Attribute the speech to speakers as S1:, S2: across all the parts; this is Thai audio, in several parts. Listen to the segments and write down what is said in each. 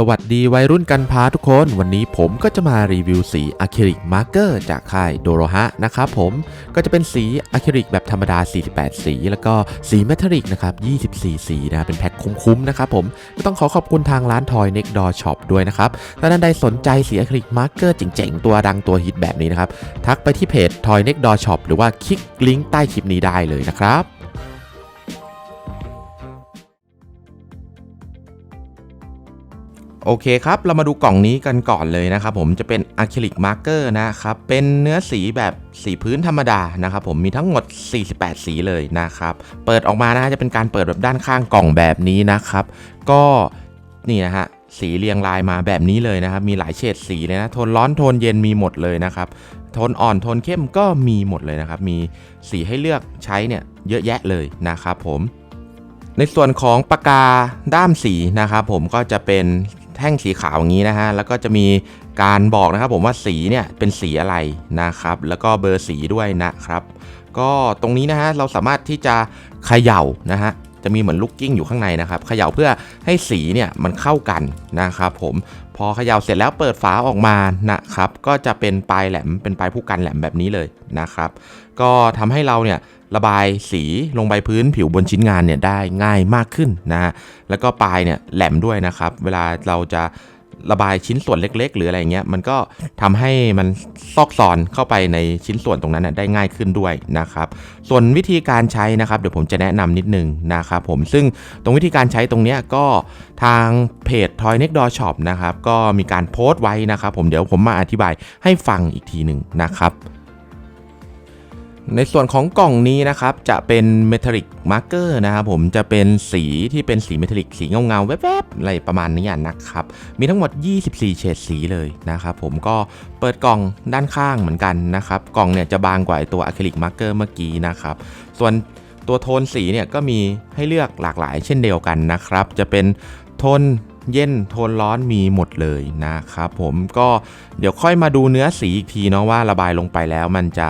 S1: สวัสดีวัยรุ่นกันพาทุกคน วันนี้ผมก็จะมารีวิวสีอะคริลิกมาร์เกอร์จากค่ายโดโรฮะนะครับผมก็จะเป็นสีอะคริลิกแบบธรรมดา 48 สี แล้วก็สีเมทัลลิกนะครับ 24 สีนะเป็นแพ็คคุ้มๆนะครับผมก็ต้องขอขอบคุณทางร้านทอยเน็กดอช็อปด้วยนะครับถ้าท่านใดสนใจสีอะคริลิกมาร์เกอร์เจ๋งๆ ตัวดังตัวฮิตแบบนี้นะครับ ทักไปที่เพจทอยเน็กดอช็อปหรือว่าคลิกลิงก์ใต้คลิปนี้ได้เลยนะครับ โอเคครับ เรามาดูกล่องนี้กันก่อนเลยนะครับผมจะเป็นอะคริลิกมาร์เกอร์นะครับ เป็นเนื้อสีแบบสีพื้นธรรมดานะครับผมมีทั้งหมด 48 สีเลยนะครับ เปิดออกมานะจะเป็นการเปิดแบบด้านข้างกล่องแบบนี้นะครับ ก็นี่นะฮะสีเรียงรายมาแบบนี้เลยนะครับ มีหลายเฉดสีเลยนะโทนร้อนโทนเย็นมีหมดเลยนะครับโทนอ่อนโทนเข้มก็มีหมดเลยนะครับ มีสีให้เลือกใช้เนี่ยเยอะแยะเลยนะครับผมในส่วนของปากกาด้ามสีนะครับผมก็จะเป็น แท่งสีขาวอย่างนี้นะฮะแล้วก็จะมีการบอกนะครับผมว่าสีเนี่ยเป็นสีอะไรนะครับ แล้วก็เบอร์สีด้วยนะครับ ก็ตรงนี้นะฮะเราสามารถที่จะเขย่านะฮะจะมีเหมือนลูกกิ้งอยู่ข้างในนะครับเขย่าเพื่อให้สีเนี่ยมันเข้ากันนะครับผมพอเขย่าเสร็จแล้วเปิดฝาออกมานะครับ ก็จะเป็นปลายแหลมเป็นปลายผู้กันแหลมแบบนี้เลยนะครับ ก็ทำให้เราเนี่ย ระบายสีลงไปพื้นผิวบนชิ้นงานเนี่ยได้ง่ายมากขึ้นนะฮะแล้วก็ปลายเนี่ยแหลมด้วยนะครับ เวลาเราจะระบายชิ้นส่วนเล็ก ๆ หรืออะไรเงี้ยมันก็ทำให้มันซอกซอนเข้าไปในชิ้นส่วนตรงนั้นได้ง่ายขึ้นด้วยนะครับ ส่วนวิธีการใช้นะครับเดี๋ยวผมจะแนะนำนิดนึงนะครับผมซึ่งตรงวิธีการใช้ตรงเนี้ยก็ทางเพจ Toy Next Door Shop นะครับก็มีการโพสต์ไว้นะครับ ผมเดี๋ยวผมมาอธิบายให้ฟังอีกทีหนึ่งนะครับ ในส่วนของกล่องนี้นะครับ จะเป็นเมทัลลิกมาร์เกอร์นะครับผมจะเป็นสีที่เป็นสีเมทัลลิกสีเงาเงาๆแวบๆอะไรประมาณนี้นะครับ มีทั้งหมด 24 เฉดสีเลยนะครับผมก็เปิดกล่องด้านข้างเหมือนกันนะครับ กล่องเนี่ยจะบางกว่าตัวอะคริลิกมาร์เกอร์เมื่อกี้นะครับ ส่วนตัวโทนสีเนี่ยก็มีให้เลือกหลากหลายเช่นเดียวกันนะครับ จะเป็นโทนเย็นโทนร้อนมีหมดเลยนะครับผมก็เดี๋ยวค่อยมาดูเนื้อสีอีกทีเนาะว่าระบายลงไปแล้วมันจะ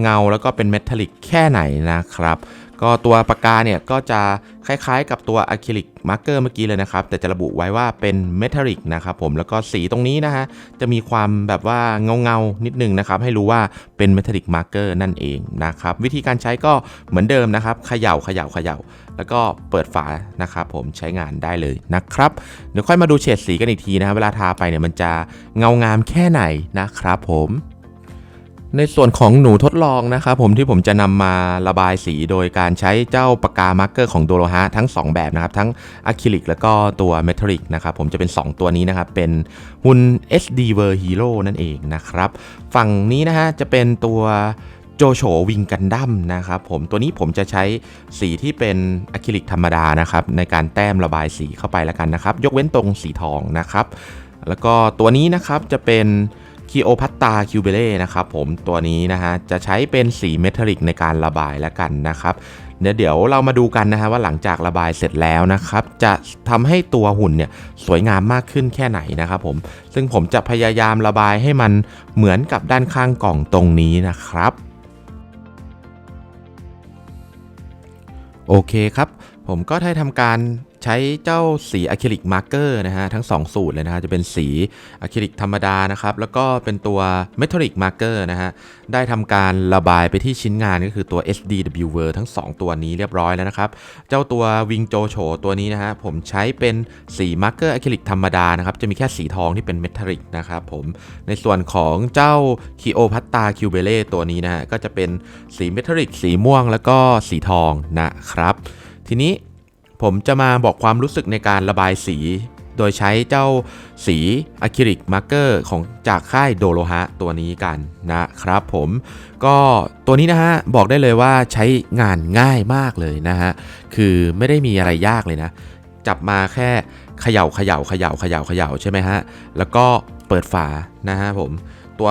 S1: เงาแล้วก็เป็นเมทัลลิกแค่ไหนนะครับ ก็ตัวปากกาเนี่ยก็จะคล้ายๆ กับตัวอะคริลิกมาร์กเกอร์เมื่อกี้เลยนะครับ แต่จะระบุไว้ว่าเป็นเมทัลลิกนะครับผมแล้วก็สีตรงนี้นะฮะจะมีความแบบว่าเงาๆนิดนึงนะครับ ให้รู้ว่าเป็นเมทัลลิกมาร์กเกอร์นั่นเองนะครับ วิธีการใช้ก็เหมือนเดิมนะครับเขย่าเขย่าเขย่าแล้วก็เปิดฝานะครับผมใช้งานได้เลยนะครับเดี๋ยวค่อยมาดูเฉดสีกันอีกทีนะฮะเวลาทาไปเนี่ยมันจะเงางามแค่ไหนนะครับผม ในส่วนของหนูทดลองนะครับผมที่ผมจะนำมาระบายสีโดยการใช้เจ้าปากกามาร์กเกอร์ของโดโลฮะทั้ง 2 แบบนะครับ ทั้งอะคริลิกแล้วก็ตัวเมทัลลิกนะครับผมจะเป็น 2 ตัวนี้นะครับ เป็นหุ่น SD Ver Hero นั่นเองนะครับ ฝั่งนี้นะฮะจะเป็นตัวโจโฉวิงกันดั้มนะครับผมตัวนี้ผมจะใช้สีที่เป็นอะคริลิกธรรมดานะครับในการแต้มระบายสีเข้าไปแล้วกันนะครับ ยกเว้นตรงสีทองนะครับ แล้วก็ตัวนี้นะครับจะเป็น คีโอพัตตาคิวเบเล่นะครับผมตัวนี้นะฮะจะใช้เป็นสีเมทัลลิกในการระบายแล้วกันนะครับเดี๋ยวเดี๋ยวเรามาดูกันนะฮะว่าหลังจากระบายเสร็จแล้วนะครับ จะทำให้ตัวหุ่นเนี่ยสวยงามมากขึ้นแค่ไหนนะครับผมซึ่งผมจะพยายามระบายให้มันเหมือนกับด้านข้างกล่องตรงนี้นะครับโอเคครับ ผมก็ได้ทำการ ใช้เจ้าสีอะคริลิกมาร์เกอร์นะฮะทั้ง 2 สูตรเลยนะฮะจะเป็นสีอะคริลิกธรรมดานะครับ แล้วก็เป็นตัวเมทัลลิกมาร์เกอร์นะฮะได้ทำการระบายไปที่ชิ้นงานก็คือตัว SDW Ver ทั้ง 2 ตัวนี้เรียบร้อยแล้วนะครับ เจ้าตัววิงโจโฉตัวนี้นะฮะผมใช้เป็นสีมาร์เกอร์อะคริลิกธรรมดานะครับ จะมีแค่สีทองที่เป็นเมทัลลิกนะครับผมในส่วนของเจ้าคีโอพัตตาคิวเบเล่ตัวนี้นะฮะก็จะเป็นสีเมทัลลิกสีม่วงแล้วก็สีทองนะครับ ทีนี้ ผมจะมาบอกความรู้สึกในการระบายสี โดยใช้เจ้าสีอะคริลิกมาร์เกอร์ของจากค่ายโดโลฮะตัวนี้กันนะครับผมก็ตัวนี้นะฮะบอกได้เลยว่าใช้งานง่ายมากเลยนะฮะคือไม่ได้มีอะไรยากเลยนะ จับมาแค่เขย่าเขย่าเขย่าเขย่าเขย่าใช่ไหมฮะแล้วก็เปิดฝานะฮะผมตัว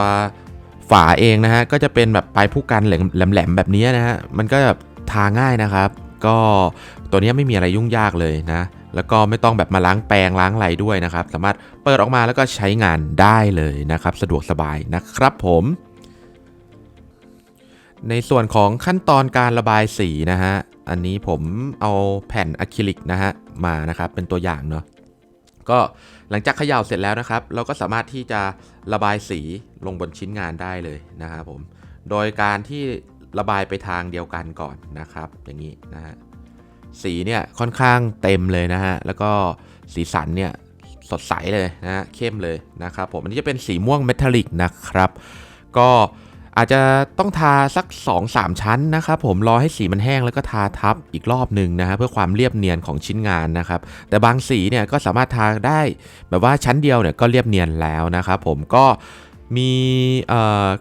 S1: ฝาเองนะฮะก็จะเป็นแบบปลายผู้กันแหลมๆแบบนี้นะฮะมันก็แบบทาง่ายนะครับ ก็ตัวนี้ไม่มีอะไรยุ่งยากเลยนะ แล้วก็ไม่ต้องแบบมาล้างแปรงล้างอะไรด้วยนะครับ สามารถเปิดออกมาแล้วก็ใช้งานได้เลยนะครับ สะดวกสบายนะครับผมในส่วนของขั้นตอนการระบายสีนะฮะ อันนี้ผมเอาแผ่นอะคริลิกนะฮะมานะครับเป็นตัวอย่างเนาะ ก็หลังจากเขย่าเสร็จแล้วนะครับ เราก็สามารถที่จะระบายสีลงบนชิ้นงานได้เลยนะครับผม โดยการที่ ระบายไปทางเดียวกันก่อนนะครับ อย่างนี้นะฮะสีเนี่ยค่อนข้างเต็มเลยนะฮะแล้วก็สีสันเนี่ยสดใสเลยนะฮะเข้มเลยนะครับผมอันนี้จะเป็นสีม่วงเมทัลลิกนะครับ ก็อาจจะต้องทาสัก 2-3 ชั้นนะครับผมรอให้สีมันแห้งแล้วก็ทาทับอีกรอบหนึ่งนะฮะเพื่อความเรียบเนียนของชิ้นงานนะครับ แต่บางสีเนี่ยก็สามารถทาได้แบบว่าชั้นเดียวเนี่ยก็เรียบเนียนแล้วนะครับผมก็มี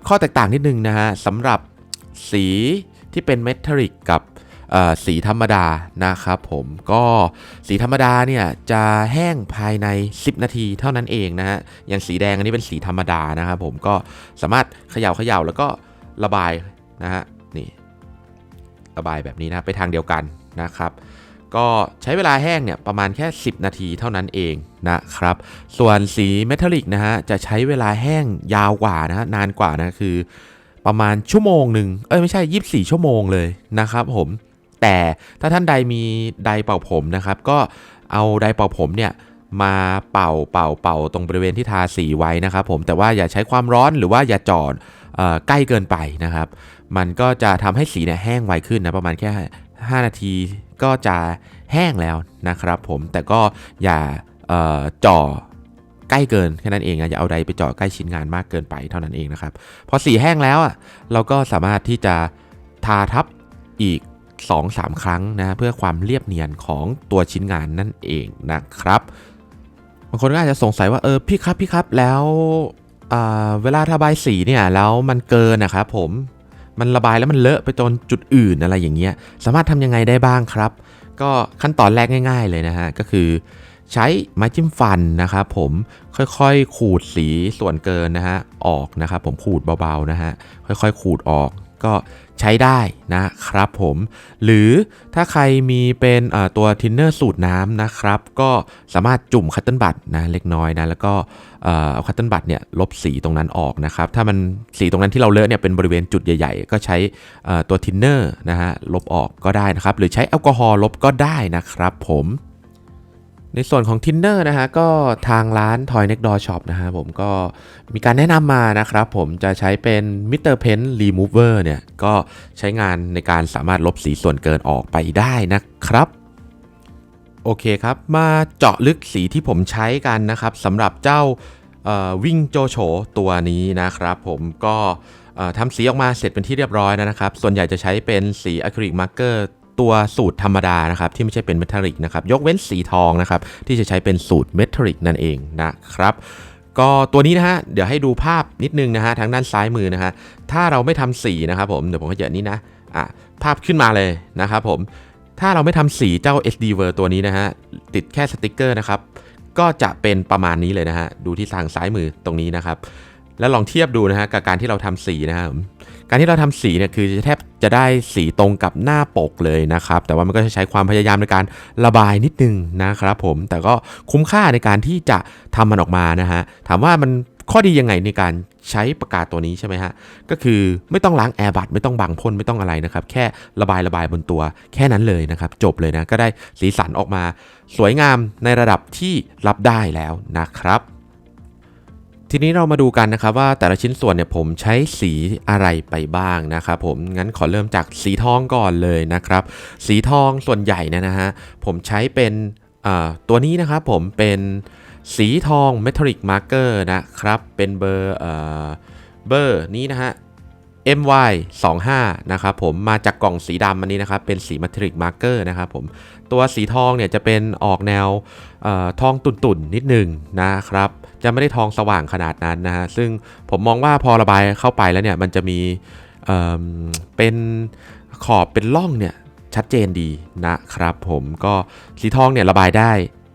S1: ข้อแตกต่างนิดนึงนะฮะสำหรับ สีที่เป็นเมทัลลิกกับสีธรรมดานะครับผมก็สีธรรมดาเนี่ยจะแห้งภายใน 10 นาทีเท่านั้นเองนะฮะอย่างสีแดงอันนี้เป็นสีธรรมดานะครับผมก็สามารถเขย่าเขย่าแล้วก็ระบายนะฮะนี่ระบายแบบนี้นะไปทางเดียวกันนะครับ ก็ใช้เวลาแห้งเนี่ยประมาณแค่ 10 นาทีเท่านั้นเองนะครับ ส่วนสีเมทัลลิกนะฮะจะใช้เวลาแห้งยาวกว่านะฮะนานกว่านะคือ ประมาณชั่วโมงหนึ่งเอ้ยไม่ใช่ 24 ชั่วโมงเลยนะครับผมแต่ถ้าท่านใดมีไดเป่าผมนะครับ ก็เอาไดเป่าผมเนี่ยมาเป่าเป่าเป่าตรงบริเวณที่ทาสีไว้นะครับ ผมแต่ว่าอย่าใช้ความร้อนหรือว่าอย่าจอดใกล้เกินไปนะครับ มันก็จะทำให้สีเนี่ยแห้งไวขึ้นนะประมาณแค่ 5 นาทีก็จะแห้งแล้วนะครับ ผมแต่ก็อย่าเอ่อจ่อ ใกล้เกินแค่นั้นเองนะอย่าเอาไดไปเจ่อใกล้ชิ้นงานมากเกินไปเท่านั้นเองนะครับ พอสีแห้งแล้วอะเราก็สามารถที่จะทาทับอีก 2-3 ครั้งนะเพื่อความเรียบเนียนของตัวชิ้นงานนั่นเองนะครับบางคนก็อาจจะสงสัยว่าเออพี่ครับพี่ครับแล้วเวลาระบายสีเนี่ยแล้วมันเกินนะครับผมมันระบายแล้วมันเลอะไปจนจุดอื่นอะไรอย่างเงี้ยสามารถทำยังไงได้บ้างครับ ก็ขั้นตอนแรกง่าย ๆเลยนะฮะก็คือ ใช้ไม้จิ้มฟันนะครับผมค่อยๆ ขูดสีส่วนเกินนะฮะออกนะครับผมขูดเบาๆนะฮะค่อยๆ ขูดออกก็ใช้ได้นะครับผม หรือถ้าใครมีเป็นตัวทินเนอร์สูตรน้ำนะครับ ก็สามารถจุ่มคัตเติลบัตนะเล็กน้อยนะแล้วก็เอาคัตเติลบัตเนี่ยลบสีตรงนั้นออกนะครับ ถ้ามันสีตรงนั้นที่เราเลอะเนี่ยเป็นบริเวณจุดใหญ่ๆ ก็ใช้ตัวทินเนอร์นะฮะลบออกก็ได้นะครับ หรือใช้แอลกอฮอล์ลบก็ได้นะครับผม ในส่วนของทินเนอร์นะฮะก็ทางร้าน Toy Next Door Shop นะฮะผมก็มีการแนะนำมานะครับผมจะใช้เป็น Mr. Pen Remover เนี่ยก็ใช้งานในการสามารถลบสีส่วนเกินออกไปได้นะครับโอเคครับ มาเจาะลึกสีที่ผมใช้กันนะครับสำหรับเจ้าวิ่งโจโฉตัวนี้นะครับผมก็ทำสีออกมาเสร็จเป็นที่เรียบร้อยนะครับ ส่วนใหญ่จะใช้เป็นสีอะคริลิกมาร์เกอร์ ตัวสูตรธรรมดานะครับที่ไม่ใช่เป็นเมทัลลิกนะครับยกเว้นสีทองนะครับที่จะใช้เป็นสูตรเมทัลลิกนั่นเองนะครับก็ตัวนี้นะฮะเดี๋ยวให้ดูภาพนิดนึงนะฮะทางด้านซ้ายมือนะฮะถ้าเราไม่ทำสีนะครับผมเดี๋ยวผมขยับนี้นะอะภาพขึ้นมาเลยนะครับผมถ้าเราไม่ทำสีเจ้า SD v e r ตัวนี้นะฮะติดแค่สติกเกอร์นะครับก็จะเป็นประมาณนี้เลยนะฮะดูที่ทางซ้ายมือตรงนี้นะครับแล้วลองเทียบดูนะฮะกับการที่เราทำสีนะครับ การที่เราทำสีเนี่ยคือจะแทบจะได้สีตรงกับหน้าปกเลยนะครับ แต่ว่ามันก็จะใช้ความพยายามในการระบายนิดนึงนะครับผม แต่ก็คุ้มค่าในการที่จะทำมันออกมานะฮะ ถามว่ามันข้อดียังไงในการใช้ปากกาตัวนี้ใช่ไหมฮะ ก็คือไม่ต้องล้างแอร์บัตไม่ต้องบังพ่นไม่ต้องอะไรนะครับ แค่ระบายระบายบนตัวแค่นั้นเลยนะครับ จบเลยนะ ก็ได้สีสันออกมา สวยงามในระดับที่รับได้แล้วนะครับ ทีนี้เรามาดูกันนะครับว่าแต่ละชิ้นส่วนเนี่ยผมใช้สีอะไรไปบ้างนะครับผมงั้นขอเริ่มจากสีทองก่อนเลยนะครับ สีทองส่วนใหญ่เนยนะฮะผมใช้เป็นตัวนี้นะครับผมเป็นสีทอง Metallic Marker นะครับเป็นเบอร์เบอร์นี้นะฮะ MY 25 นะครับผมมาจากกล่องสีดำอันนี้นะครับเป็นสี Metallic Marker นะครับผมตัวสีทองเนี่ยจะเป็นออกแนวอทองตุ่นๆนิดหนึงนะครับ จะไม่ได้ทองสว่างขนาดนั้นนะฮะซึ่งผมมองว่าพอระบายเข้าไปแล้วเนี่ยมันจะมีเเป็นขอบเป็นร่องเนี่ยชัดเจนดีนะครับ ผมก็สีทองเนี่ยระบายได้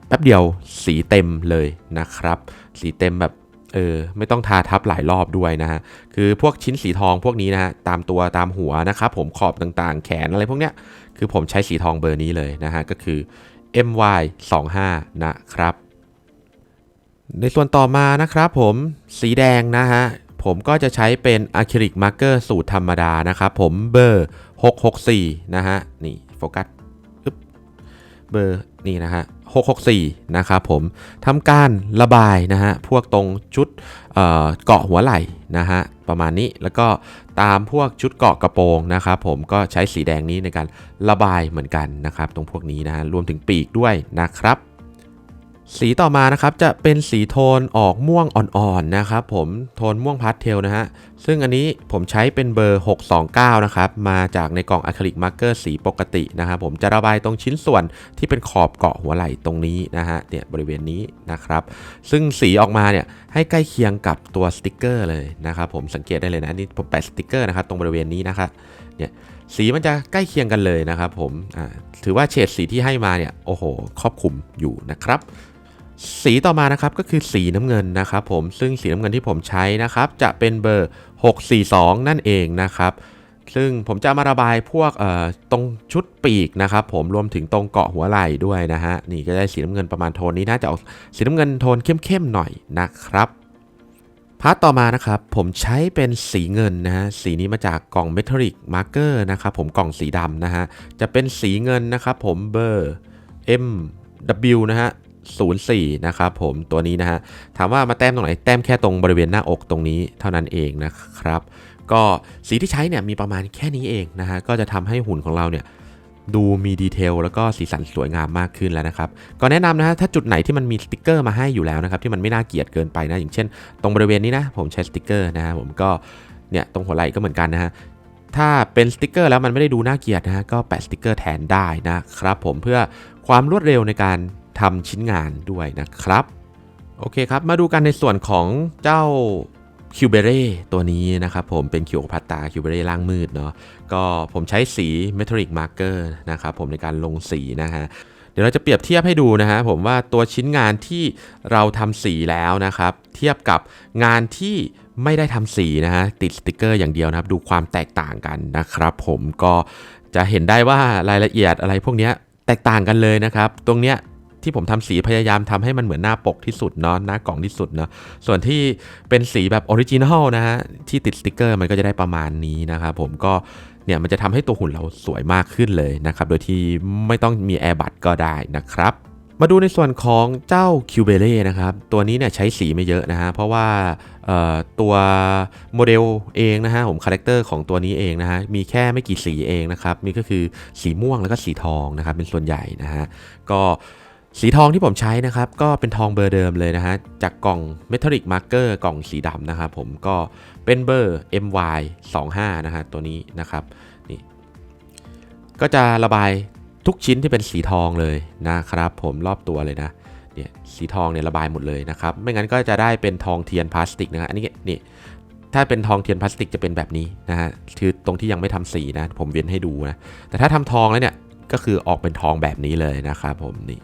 S1: แป๊บเดียวสีเต็มเลยนะครับ สีเต็มแบบเออไม่ต้องทาทับหลายรอบด้วยนะฮะคือพวกชิ้นสีทองพวกนี้นะฮะตามตัวตามหัวนะครับผมขอบต่างๆ แขนอะไรพวกเนี้ยคือผมใช้สีทองเบอร์นี้เลยนะฮะก็คือ MY 25 นะครับ ในส่วนต่อมานะครับผมสีแดงนะฮะผมก็จะใช้เป็นอะคริลิกมาร์เกอร์สูตรธรรมดานะครับผมเบอร์ 664 นะฮะ นี่โฟกัสเบอร์
S2: นี่นะฮะ 664 นะครับผมทำการระบายนะฮะ พวกตรงชุดเเกาะหัวไหล่นะฮะ ประมาณนี้แล้วก็ตามพวกชุดเกาะกระโปรงนะครับผมก็ใช้สีแดงนี้ในการระบายเหมือนกันนะครับ ตรงพวกนี้นะฮะรวมถึงปีกด้วยนะครับ สีต่อมานะครับจะเป็นสีโทนออกม่วงอ่อนๆนะครับผมโทนม่วงพาสเทลนะฮะซึ่งอันนี้ผมใช้เป็นเบอร์ 629 นะครับ มาจากในกล่องอะคริลิกมาร์กเกอร์สีปกตินะครับผมจะระบายตรงชิ้นส่วนที่เป็นขอบเกาะหัวไหล่ตรงนี้นะฮะเนี่ยบริเวณนี้นะครับ ซึ่งสีออกมาเนี่ยให้ใกล้เคียงกับตัวสติกเกอร์เลยนะครับผมสังเกตได้เลยนะอันนี่ผมแปะสติกเกอร์นะครับตรงบริเวณนี้นะครับเนี่ยสีมันจะใกล้เคียงกันเลยนะครับผมถือว่าเฉดสีที่ให้มาเนี่ยโอ้โหครอบคลุมอยู่นะครับ สีต่อมานะครับก็คือสีน้ำเงินนะครับผมซึ่งสีน้ำเงินที่ผมใช้นะครับจะเป็นเบอร์ 642 นั่นเองนะครับซึ่งผมจะมาระบายพวกตรงชุดปีกนะครับผมรวมถึงตรงเกาะหัวไหล่ด้วยนะฮะนี่ก็ได้สีน้ำเงินประมาณโทนนี้น่าจะออกสีน้ำเงินโทนเข้มๆหน่อยนะครับพาร์ทต่อมานะครับผมใช้เป็นสีเงินนะฮะสีนี้มาจากกล่อง Metallic Marker นะครับผมกล่องสีดำนะฮะจะเป็นสีเงินนะครับผมเบอร์ MW นะฮะ 04 นะครับผมตัวนี้นะฮะถามว่ามาแต้มตรงไหนแต้มแค่ตรงบริเวณหน้าอกตรงนี้เท่านั้นเองนะครับ ก็สีที่ใช้เนี่ยมีประมาณแค่นี้เองนะฮะก็จะทำให้หุ่นของเราเนี่ยดูมีดีเทลแล้วก็สีสันสวยงามมากขึ้นแล้วนะครับ ก็แนะนำนะฮะถ้าจุดไหนที่มันมีสติกเกอร์มาให้อยู่แล้วนะครับที่มันไม่น่าเกลียดเกินไปนะอย่างเช่น ตรงบริเวณนี้นะผมใช้สติกเกอร์นะฮะผมก็เนี่ยตรงหัวไหล่ก็เหมือนกันนะฮะถ้าเป็นสติกเกอร์แล้วมันไม่ได้ดูน่าเกลียดนะฮะก็แปะสติกเกอร์แทนได้นะครับผมเพื่อความรวดเร็วในการ ทำชิ้นงานด้วยนะครับ โอเคครับ มาดูกันในส่วนของเจ้าคิวเบเร่ตัวนี้นะครับผมเป็นคิวพัตตาคิวเบเร่ล่างมืดเนาะก็ผมใช้สีเมทัลลิกมาร์เกอร์นะครับผมในการลงสีนะฮะเดี๋ยวเราจะเปรียบเทียบให้ดูนะฮะผมว่าตัวชิ้นงานที่เราทำสีแล้วนะครับ เทียบกับงานที่ไม่ได้ทำสีนะฮะติดสติกเกอร์อย่างเดียวนะครับ ดูความแตกต่างกันนะครับผมก็จะเห็นได้ว่ารายละเอียดอะไรพวกนี้แตกต่างกันเลยนะครับ ตรงเนี้ย ที่ผมทำสีพยายามทำให้มันเหมือนหน้าปกที่สุดเนาะหน้ากล่องที่สุดเนาะส่วนที่เป็นสีแบบออริจินอลนะฮะที่ติดสติกเกอร์มันก็จะได้ประมาณนี้นะครับผมก็เนี่ยมันจะทำให้ตัวหุ่นเราสวยมากขึ้นเลยนะครับ โดยที่ไม่ต้องมีแอร์บัตก็ได้นะครับมาดูในส่วนของเจ้าคิวเบเล่นะครับ ตัวนี้เนี่ยใช้สีไม่เยอะนะฮะ เพราะว่าตัวโมเดลเองนะฮะ ผมคาแรคเตอร์ของตัวนี้เองนะฮะ มีแค่ไม่กี่สีเองนะครับ มีก็คือสีม่วงแล้วก็สีทองนะครับ เป็นส่วนใหญ่นะฮะ ก็ สีทองที่ผมใช้นะครับ ก็เป็นทองเบอร์เดิมเลยนะฮะ จากกล่อง Metallic Marker กล่องสีดำนะครับผมก็เป็นเบอร์ MY 25 นะฮะตัวนี้นะครับนี่ก็จะระบายทุกชิ้นที่เป็นสีทองเลยนะครับ ผมรอบตัวเลยนะเนี่ยสีทองเนี่ยระบายหมดเลยนะครับ ไม่งั้นก็จะได้เป็นทองเทียนพลาสติกนะฮะอันนี้นี่ถ้าเป็นทองเทียนพลาสติกจะเป็นแบบนี้นะฮะคือตรงที่ยังไม่ทำสีนะ ผมเว้นให้ดูนะแต่ถ้าทำทองแล้วเนี่ยก็คือออกเป็นทองแบบนี้เลยนะครับผมนี่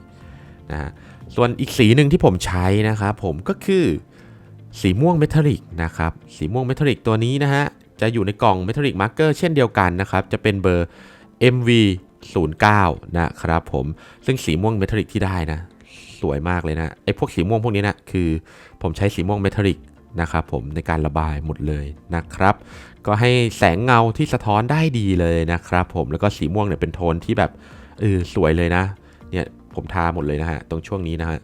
S2: นะฮะส่วนอีกสีหนึ่งที่ผมใช้นะครับผมก็คือสีม่วงเมทัลลิกนะครับสีม่วงเมทัลลิกตัวนี้นะฮะจะอยู่ในกล่องเมทัลลิกมาร์กเกอร์เช่นเดียวกันนะครับจะเป็นเบอร์ MV 09นะครับผมซึ่งสีม่วงเมทัลลิกที่ได้นะสวยมากเลยนะไอ้พวกสีม่วงพวกนี้นะคือผมใช้สีม่วงเมทัลลิกนะครับผมในการระบายหมดเลยนะครับ ก็ให้แสงเงาที่สะท้อนได้ดีเลยนะครับผมแล้วก็สีม่วงเนี่ยเป็นโทนที่แบบเออสวยเลยนะเนี่ย ผมทาหมดเลยนะฮะ ตรงช่วงนี้นะฮะ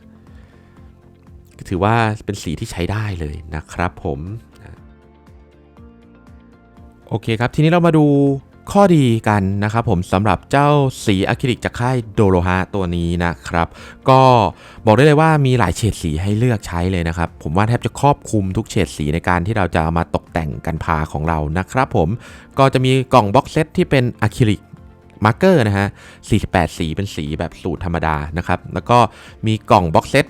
S2: ก็ถือว่าเป็นสีที่ใช้ได้เลยนะครับผมโอเคครับ ทีนี้เรามาดูข้อดีกันนะครับผมสำหรับเจ้าสีอะคริลิกจากค่ายโดโลฮาตัวนี้นะครับ ก็บอกได้เลยว่ามีหลายเฉดสีให้เลือกใช้เลยนะครับ ผมว่าแทบจะครอบคลุมทุกเฉดสีในการที่เราจะเอามาตกแต่งกันพาของเรานะครับผมก็จะมีกล่องบ็อกเซตที่เป็นอะคริลิก มาร์เกอร์นะฮะ 48 สีเป็นสีแบบสูตรธรรมดานะครับ แล้วก็มีกล่องบ็อกเซต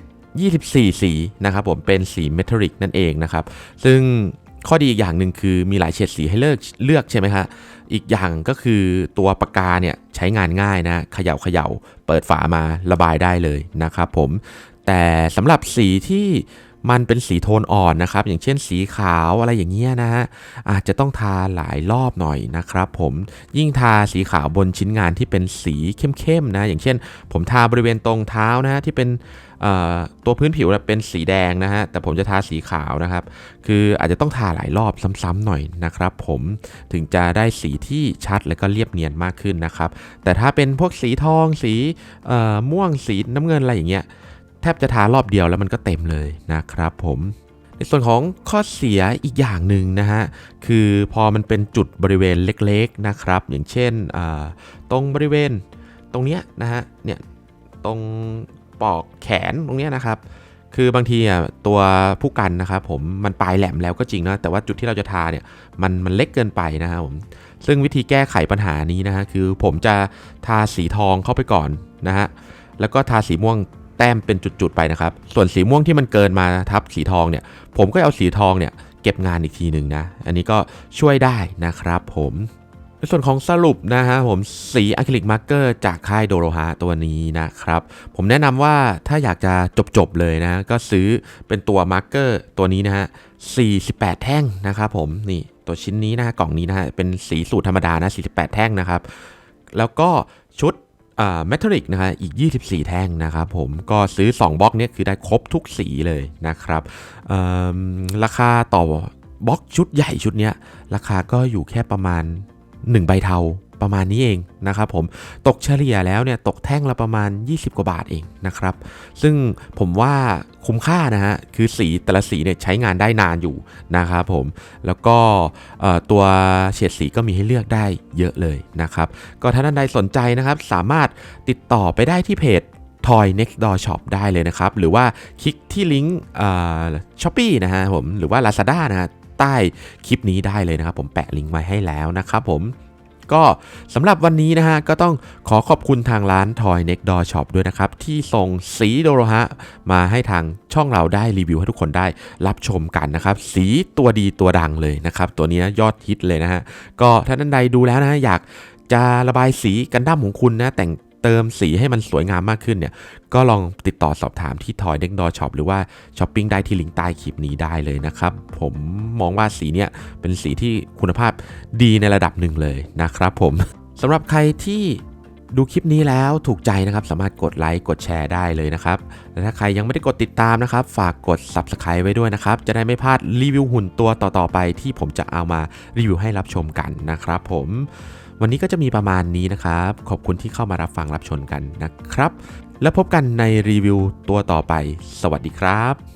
S2: 24 สีนะครับผม เป็นสีเมทัลลิกนั่นเองนะครับ ซึ่งข้อดีอีกอย่างหนึ่งคือมีหลายเฉดสีให้เลือกเลือกใช่ไหมฮะ อีกอย่างก็คือตัวปากกาเนี่ยใช้งานง่ายนะเขย่าเขย่าเปิดฝามาระบายได้เลยนะครับผม แต่สำหรับสีที่ มันเป็นสีโทนอ่อนนะครับ อย่างเช่นสีขาวอะไรอย่างเงี้ยนะฮะอาจจะต้องทาหลายรอบหน่อยนะครับผมยิ่งทาสีขาวบนชิ้นงานที่เป็นสีเข้มๆนะอย่างเช่น ผมทาบริเวณตรงเท้านะฮะที่เป็นตัวพื้นผิวเป็นสีแดงนะฮะแต่ผมจะทาสีขาวนะครับ คืออาจจะต้องทาหลายรอบซ้ำๆหน่อยนะครับ ผมถึงจะได้สีที่ชัดและก็เรียบเนียนมากขึ้นนะครับ แต่ถ้าเป็นพวกสีทองสีม่วงสีน้ำเงินอะไรอย่างเงี้ย ทบจะทารอบเดียวแล้วมันก็เต็มเลยนะครับผมในส่วนของข้อเสียอีกอย่างหนึ่งนะฮะ คือพอมันเป็นจุดบริเวณเล็กๆนะครับ อย่างเช่นตรงบริเวณตรงเนี้ยนะฮะเนี่ยตรงปอกแขนตรงเนี้ยนะครับ คือบางทีอะตัวผู้กันนะครับผมมันปลายแหลมแล้วก็จริงนะแต่ว่าจุดที่เราจะทาเนี่ยมันมันเล็กเกินไปนะครับผมซึ่งวิธีแก้ไขปัญหานี้นะฮะคือผมจะทาสีทองเข้าไปก่อนนะฮะแล้วก็ทาสีม่วง แต้มเป็นจุดๆไปนะครับ ส่วนสีม่วงที่มันเกินมาทับสีทองเนี่ย ผมก็เอาสีทองเนี่ยเก็บงานอีกทีหนึ่งนะ อันนี้ก็ช่วยได้นะครับผมในส่วนของสรุปนะฮะผมสีอะคริลิกมาร์กเกอร์จากค่ายโดโรฮาตัวนี้นะครับ ผมแนะนำว่าถ้าอยากจะจบๆเลยนะ ก็ซื้อเป็นตัวมาร์กเกอร์ตัวนี้นะฮะ 48 แท่งนะครับผมนี่ตัวชิ้นนี้นะฮะกล่องนี้นะฮะเป็นสีสูตรธรรมดานะ 48 แท่งนะครับ แล้วก็ชุด เมทัลลิกนะฮะอีก 24 แท่งนะครับผมก็ซื้อ 2บล็อกเนี้ยคือได้ครบทุกสีเลยนะครับราคาต่อบล็อกชุดใหญ่ชุดเนี้ยราคาก็อยู่แค่ประมาณ 1 ใบเทา ประมาณนี้เองนะครับผมตกเฉลี่ยแล้วเนี่ยตกแท่งละประมาณ 20 กว่าบาทเองนะครับ ซึ่งผมว่าคุ้มค่านะฮะคือสีแต่ละสีเนี่ยใช้งานได้นานอยู่นะครับผมแล้วก็ตัวเฉดสีก็มีให้เลือกได้เยอะเลยนะครับก็ถ้าท่านใดสนใจนะครับสามารถติดต่อไปได้ที่เพจ Toy Next Door Shop ได้เลยนะครับ หรือว่าคลิกที่ลิงก์ช้อปปี้นะฮะผมหรือว่า Lazada นะฮะใต้คลิปนี้ได้เลยนะครับ ผมแปะลิงก์ไว้ให้แล้วนะครับผม ก็สำหรับวันนี้นะฮะ ก็ต้องขอขอบคุณทางร้าน Toy Next Door Shop ด้วยนะครับ ที่ส่งสีโดโรฮะมาให้ทางช่องเราได้รีวิวให้ทุกคนได้รับชมกันนะครับ สีตัวดีตัวดังเลยนะครับ ตัวนี้นะยอดฮิตเลยนะฮะ ก็ถ้าท่านใดดูแล้วนะฮะอยากจะระบายสีกันดั้มของคุณนะแต่ง เติมสีให้มันสวยงามมากขึ้นเนี่ย ก็ลองติดต่อสอบถามที่ Toy Next Door Shop หรือว่าช้อปปิ้งได้ที่ลิงก์ใต้คลิปนี้ได้เลยนะครับ ผมมองว่าสีเนี่ยเป็นสีที่คุณภาพดีในระดับหนึ่งเลยนะครับผมสำหรับใครที่ดูคลิปนี้แล้วถูกใจนะครับสามารถกดไลค์กดแชร์ได้เลยนะครับและถ้าใครยังไม่ได้กดติดตามนะครับ ฝากกด Subscribe ไว้ด้วยนะครับ จะได้ไม่พลาดรีวิวหุ่นตัวต่อๆไปที่ผมจะเอามารีวิวให้รับชมกันนะครับผม วันนี้ก็จะมีประมาณนี้นะครับ ขอบคุณที่เข้ามารับฟังรับชมกันนะครับ แล้วพบกันในรีวิวตัวต่อไป สวัสดีครับ